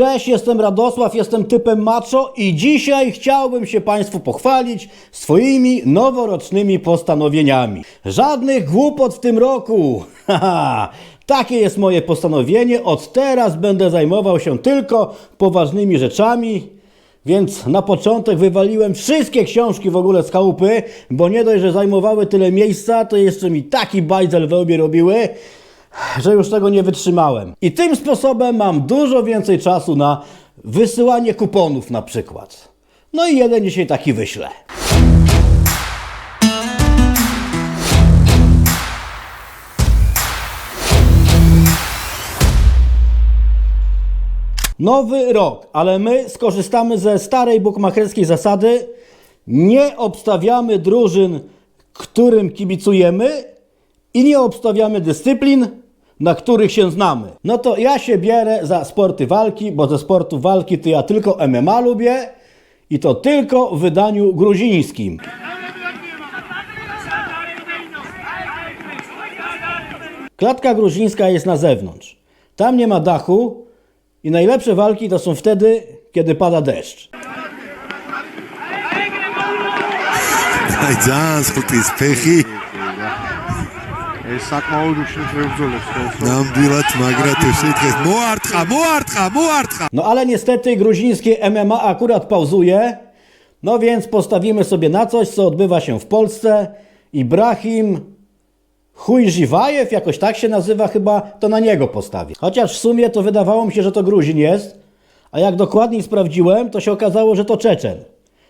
Cześć, jestem Radosław, jestem typem macho i dzisiaj chciałbym się Państwu pochwalić swoimi noworocznymi postanowieniami. Żadnych głupot w tym roku! Haha! Takie jest moje postanowienie. Od teraz będę zajmował się tylko poważnymi rzeczami. Więc na początek wywaliłem wszystkie książki w ogóle z chałupy, bo nie dość, że zajmowały tyle miejsca, to jeszcze mi taki bajzel we łbie robiły, że już tego nie wytrzymałem. I tym sposobem mam dużo więcej czasu na wysyłanie kuponów na przykład. No i jeden dzisiaj taki wyślę. Nowy rok, ale my skorzystamy ze starej bukmacherskiej zasady. Nie obstawiamy drużyn, którym kibicujemy i nie obstawiamy dyscyplin, na których się znamy. No to ja się bierę za sporty walki, bo ze sportu walki to ja tylko MMA lubię i to tylko w wydaniu gruzińskim. Klatka gruzińska jest na zewnątrz. Tam nie ma dachu i najlepsze walki to są wtedy, kiedy pada deszcz. Aycan sıkıntıyız. Peki საკმაოდ უშიშრო ბრძოლებს ხელს ნამდვილად მაგრა თუ შეკეს. მოარტყა, მოარტყა, მოარტყა. No ale niestety gruzińskie MMA akurat pauzuje. No więc postawimy sobie na coś, co odbywa się w Polsce. Ibrahim Chujziwajew, jakoś tak się nazywa chyba, to na niego postawię. Chociaż w sumie to wydawało mi się, że to Gruzin jest, a jak dokładniej sprawdziłem, to się okazało, że to Czeczen.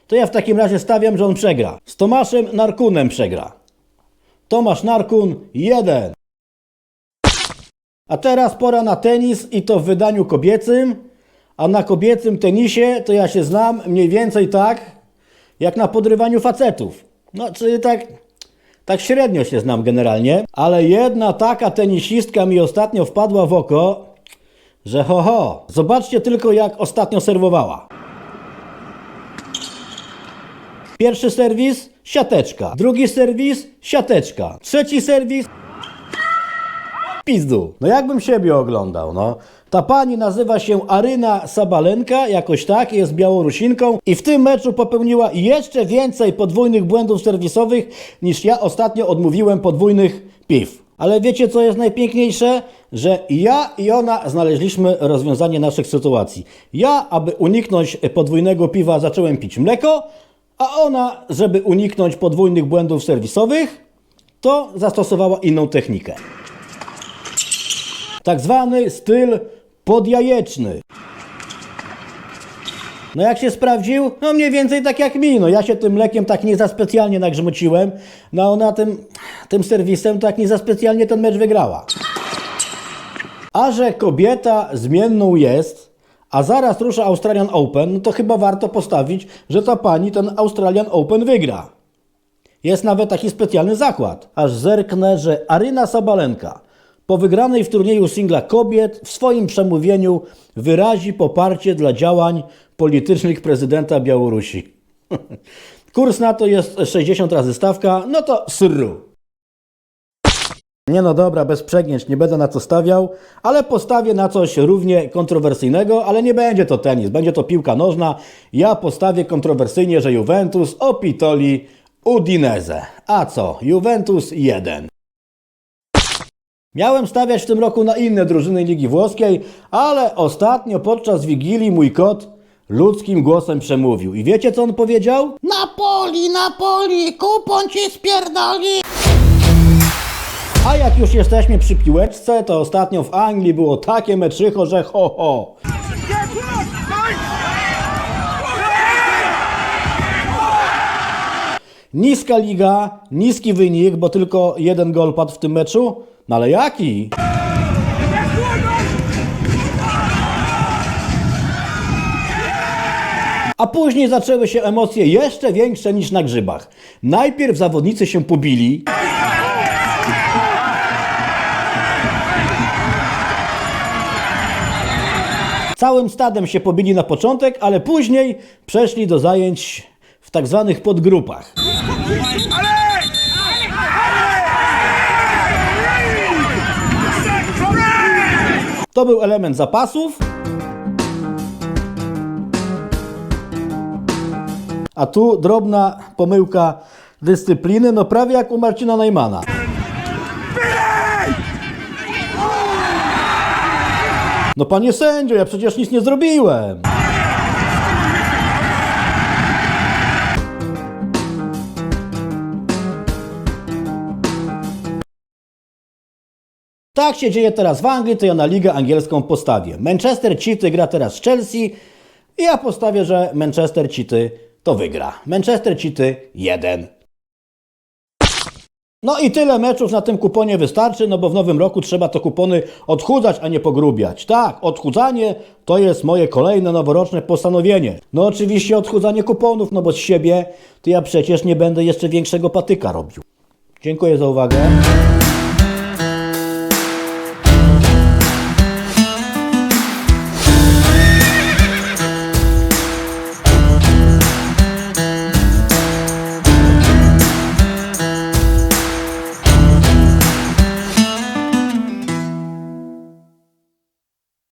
To ja w takim razie stawiam, że on przegra. Z Tomaszem Narkunem przegra. Tomasz Narkun 1. A teraz pora na tenis i to w wydaniu kobiecym. A na kobiecym tenisie to ja się znam mniej więcej tak, jak na podrywaniu facetów. No, czyli tak, tak średnio się znam generalnie. Ale jedna taka tenisistka mi ostatnio wpadła w oko, że ho ho. Zobaczcie tylko jak ostatnio serwowała. Pierwszy serwis, siateczka. Drugi serwis, siateczka. Trzeci serwis, pizdu. No jakbym siebie oglądał, no. Ta pani nazywa się Aryna Sabalenka, jakoś tak, jest Białorusinką i w tym meczu popełniła jeszcze więcej podwójnych błędów serwisowych niż ja ostatnio odmówiłem podwójnych piw. Ale wiecie co jest najpiękniejsze? Że ja i ona znaleźliśmy rozwiązanie naszych sytuacji. Ja, aby uniknąć podwójnego piwa, zacząłem pić mleko, a ona, żeby uniknąć podwójnych błędów serwisowych, to zastosowała inną technikę. Tak zwany styl podjajeczny. No jak się sprawdził? No mniej więcej tak jak mi. No ja się tym mlekiem tak nie za specjalnie nagrzmociłem. No ona tym, tym serwisem tak nie za specjalnie ten mecz wygrała. A że kobieta zmienną jest, a zaraz rusza Australian Open, no to chyba warto postawić, że ta pani ten Australian Open wygra. Jest nawet taki specjalny zakład. Aż zerknę, że Aryna Sabalenka po wygranej w turnieju singla kobiet w swoim przemówieniu wyrazi poparcie dla działań politycznych prezydenta Białorusi. Kurs na to jest 60 razy stawka, no to sru. Nie no dobra, bez przegnięć, nie będę na to stawiał, ale postawię na coś równie kontrowersyjnego, ale nie będzie to tenis, będzie to piłka nożna. Ja postawię kontrowersyjnie, że Juventus opitoli Udinese. A co? Juventus 1. Miałem stawiać w tym roku na inne drużyny Ligi Włoskiej, ale ostatnio podczas Wigilii mój kot ludzkim głosem przemówił. I wiecie co on powiedział? Napoli, Napoli, kupon ci spierdoli! A jak już jesteśmy przy piłeczce, to ostatnio w Anglii było takie meczycho, że ho ho. Niska liga, niski wynik, bo tylko jeden gol padł w tym meczu. No ale jaki? A później zaczęły się emocje jeszcze większe niż na grzybach. Najpierw zawodnicy się pobili. Całym stadem się pobili na początek, ale później przeszli do zajęć w tak zwanych podgrupach. To był element zapasów. A tu drobna pomyłka dyscypliny, no prawie jak u Marcina Najmana. No panie sędzio, ja przecież nic nie zrobiłem. Tak się dzieje teraz w Anglii, to ja na ligę angielską postawię. Manchester City gra teraz z Chelsea i ja postawię, że Manchester City to wygra. Manchester City 1. No i tyle meczów na tym kuponie wystarczy, no bo w nowym roku trzeba to kupony odchudzać, a nie pogrubiać. Tak, odchudzanie to jest moje kolejne noworoczne postanowienie. No oczywiście odchudzanie kuponów, no bo z siebie to ja przecież nie będę jeszcze większego patyka robił. Dziękuję za uwagę.